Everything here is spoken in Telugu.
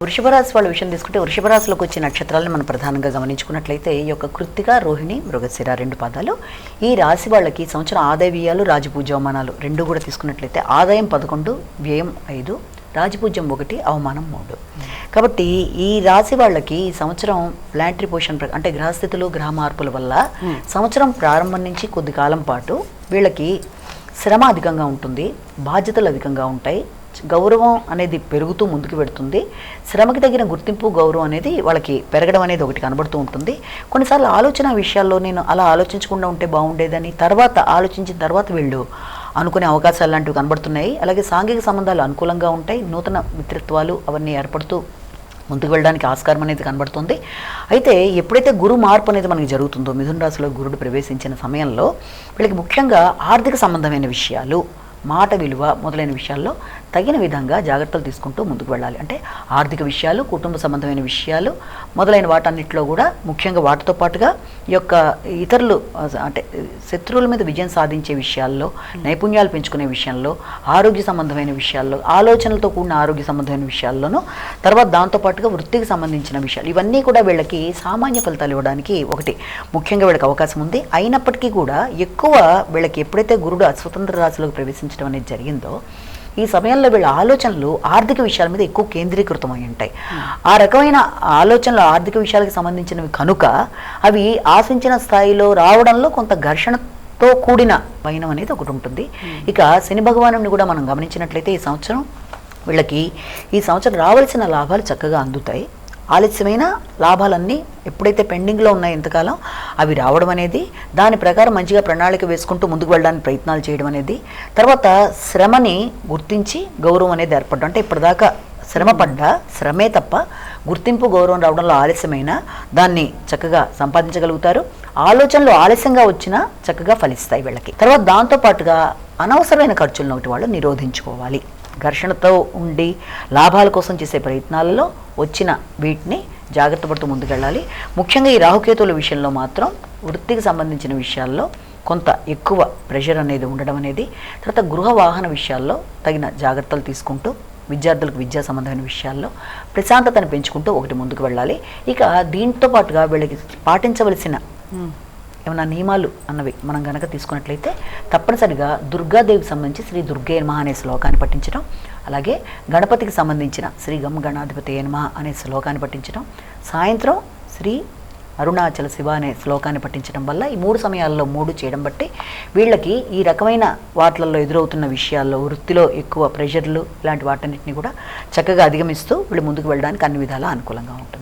వృషభ రాశి వాళ్ళ విషయం తీసుకుంటే వృషభ రాశిలోకి వచ్చే నక్షత్రాలను మనం ప్రధానంగా గమనించుకున్నట్లయితే ఈ యొక్క కృత్తిక రోహిణి మృగశిర రెండు పాదాలు. ఈ రాశి వాళ్ళకి సంవత్సరం ఆదాయ వ్యయాలు రాజపూజ్య అవమానాలు రెండు కూడా తీసుకున్నట్లయితే ఆదాయం పదకొండు వ్యయం ఐదు రాజపూజ్యం ఒకటి అవమానం మూడు. కాబట్టి ఈ రాశి వాళ్ళకి ఈ సంవత్సరం ప్లాంటరీ పొజిషన్ ప్ర- అంటే గ్రహస్థితులు గ్రహ మార్పుల వల్ల సంవత్సరం ప్రారంభం నుంచి కొద్ది కాలం పాటు వీళ్ళకి శ్రమ అధికంగా ఉంటుంది బాధ్యతలు అధికంగా ఉంటాయి గౌరవం అనేది పెరుగుతూ ముందుకు పెడుతుంది శ్రమకి తగిన గుర్తింపు గౌరవం అనేది వాళ్ళకి పెరగడం అనేది ఒకటి కనబడుతూ ఉంటుంది. కొన్నిసార్లు ఆలోచన విషయాల్లో నేను అలా ఆలోచించకుండా ఉంటే బాగుండేదని తర్వాత ఆలోచించిన తర్వాత వీళ్ళు అనుకునే అవకాశాలు లాంటివి కనబడుతున్నాయి. అలాగే సాంఘిక సంబంధాలు అనుకూలంగా ఉంటాయి. నూతన మిత్రత్వాలు అవన్నీ ఏర్పడుతూ ముందుకు వెళ్ళడానికి ఆస్కారం అనేది కనబడుతుంది. అయితే ఎప్పుడైతే గురు మార్పు అనేది మనకి జరుగుతుందో మిథున రాశిలో గురుడు ప్రవేశించిన సమయంలో వీళ్ళకి ముఖ్యంగా ఆర్థిక సంబంధమైన విషయాలు మాట విలువ మొదలైన విషయాల్లో తగిన విధంగా జాగ్రత్తలు తీసుకుంటూ ముందుకు వెళ్ళాలి. అంటే ఆర్థిక విషయాలు కుటుంబ సంబంధమైన విషయాలు మొదలైన వాటన్నిటిలో కూడా ముఖ్యంగా వాటితో పాటుగా ఈ యొక్క ఇతరులు అంటే శత్రువుల మీద విజయం సాధించే విషయాల్లో నైపుణ్యాలు పెంచుకునే విషయంలో ఆరోగ్య సంబంధమైన విషయాల్లో ఆలోచనలతో కూడిన ఆరోగ్య సంబంధమైన విషయాల్లోనూ తర్వాత దాంతోపాటుగా వృత్తికి సంబంధించిన విషయాలు ఇవన్నీ కూడా వీళ్ళకి సామాన్య ఫలితాలు ఇవ్వడానికి ఒకటి ముఖ్యంగా వీళ్ళకి అవకాశం ఉంది. అయినప్పటికీ కూడా ఎక్కువ వీళ్ళకి ఎప్పుడైతే గురుడు అస్వతంత్ర రాశిలోకి ప్రవేశించడం అనేది జరిగిందో ఈ సమయంలో వీళ్ళ ఆలోచనలు ఆర్థిక విషయాల మీద ఎక్కువ కేంద్రీకృతమై ఉంటాయి. ఆ రకమైన ఆలోచనలు ఆర్థిక విషయాలకు సంబంధించినవి కనుక అవి ఆశించిన స్థాయిలో రావడంలో కొంత ఘర్షణతో కూడిన వైనం అనేది ఒకటి ఉంటుంది. ఇక శని భగవాను కూడా మనం గమనించినట్లయితే ఈ సంవత్సరం వీళ్ళకి ఈ సంవత్సరం రావాల్సిన లాభాలు చక్కగా అందుతాయి. ఆలస్యమైన లాభాలన్నీ ఎప్పుడైతే పెండింగ్లో ఉన్నాయో ఇంతకాలం అవి రావడం అనేది దాని ప్రకారం మంచిగా ప్రణాళిక వేసుకుంటూ ముందుకు వెళ్ళడానికి ప్రయత్నాలు చేయడం అనేది తర్వాత శ్రమని గుర్తించి గౌరవం అనేది ఏర్పడడం. అంటే ఇప్పటిదాకా శ్రమ పడ్డ శ్రమే తప్ప గుర్తింపు గౌరవం రావడంలో ఆలస్యమైన దాన్ని చక్కగా సంపాదించగలుగుతారు. ఆలోచనలు ఆలస్యంగా వచ్చినా చక్కగా ఫలిస్తాయి వీళ్ళకి. తర్వాత దాంతోపాటుగా అనవసరమైన ఖర్చులను ఒకటి వాళ్ళు నిరోధించుకోవాలి. ఘర్షణతో ఉండి లాభాల కోసం చేసే ప్రయత్నాలలో వచ్చిన వీటిని జాగ్రత్త పడుతూ ముందుకెళ్ళాలి. ముఖ్యంగా ఈ రాహుకేతువుల విషయంలో మాత్రం వృత్తికి సంబంధించిన విషయాల్లో కొంత ఎక్కువ ప్రెషర్ అనేది ఉండడం అనేది తర్వాత గృహ వాహన విషయాల్లో తగిన జాగ్రత్తలు తీసుకుంటూ విద్యార్థులకు విద్యా సంబంధమైన విషయాల్లో ప్రశాంతతను పెంచుకుంటూ ఒకటి ముందుకు వెళ్ళాలి. ఇక దీంతో పాటుగా వీళ్ళకి పాటించవలసిన ఏమైనా నియమాలు అన్నవి మనం కనుక తీసుకున్నట్లయితే తప్పనిసరిగా దుర్గాదేవికి సంబంధించి శ్రీ దుర్గే నమ అనే శ్లోకాన్ని పఠించడం అలాగే గణపతికి సంబంధించిన శ్రీ గమ్ గణాధిపతి నమ అనే శ్లోకాన్ని పఠించడం సాయంత్రం శ్రీ అరుణాచల శివ అనే శ్లోకాన్ని పఠించడం వల్ల ఈ మూడు సమయాల్లో మూడు చేయడం బట్టి వీళ్ళకి ఈ రకమైన వాటిలలో ఎదురవుతున్న విషయాల్లో వృత్తిలో ఎక్కువ ప్రెషర్లు ఇలాంటి వాటన్నిటిని కూడా చక్కగా అధిగమిస్తూ వీళ్ళు ముందుకు వెళ్ళడానికి అన్ని విధాలా అనుకూలంగా ఉంటుంది.